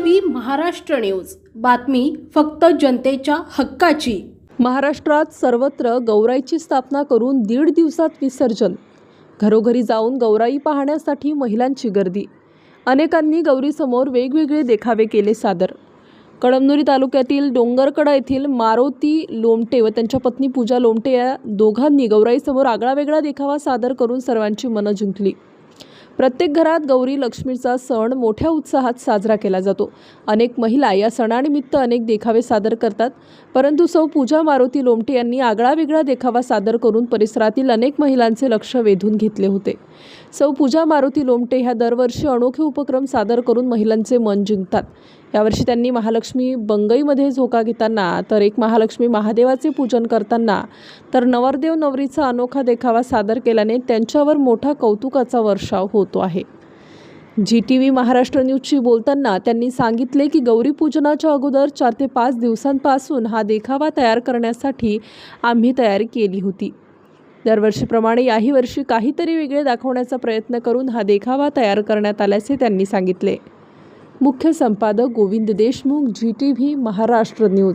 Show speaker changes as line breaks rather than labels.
V Maharashtra news. बातमी फक्त जनतेच्या हक्काची.
महाराष्ट्रात सर्वत्र गौराईची स्थापना करून दीड दिवसात विसर्जन. घरोघरी जाऊन गौराई पाहण्यासाठी महिलांची गर्दी. अनेकांनी गौरीसमोर वेगवेगळे देखावे केले सादर. कळमनुरी तालुक्यातील डोंगरकडा येथील मारुती लोमटे व त्यांच्या पत्नी पूजा लोमटे या दोघांनी गौराईसमोर आगळावेगळा देखावा सादर करून सर्वांची मनं जिंकली. प्रत्येक घरात गौरी लक्ष्मीचा सण मोठ्या उत्साहात साजरा केला जातो. अनेक महिला या सणानिमित्त अनेक देखावे सादर करतात. परंतु सौ पूजा मारुती लोमटे यांनी आगळावेगळा देखावा सादर करून परिसरातील अनेक महिलांचे लक्ष वेधून घेतले होते. सौ पूजा मारुती लोमटे ह्या दरवर्षी अनोखे उपक्रम सादर करून महिलांचे मन जिंकतात. यावर्षी त्यांनी महालक्ष्मी बंगईमध्ये झोका घेताना तर एक महालक्ष्मी महादेवाचे पूजन करताना तर नवरदेव नवरीचा अनोखा देखावा सादर केल्याने त्यांच्यावर मोठा कौतुकाचा वर्ष वर्षाव होतो आहे. जी टी व्ही महाराष्ट्र न्यूजशी बोलताना त्यांनी सांगितले की गौरी पूजनाच्या अगोदर चार ते पाच दिवसांपासून हा देखावा तयार करण्यासाठी आम्ही तयारी केली होती. दरवर्षीप्रमाणे याही वर्षी काहीतरी वेगळे दाखवण्याचा प्रयत्न करून हा देखावा तयार करण्यात आल्याचे त्यांनी सांगितले. मुख्य संपादक Govind Deshmukh G T V Maharashtra news.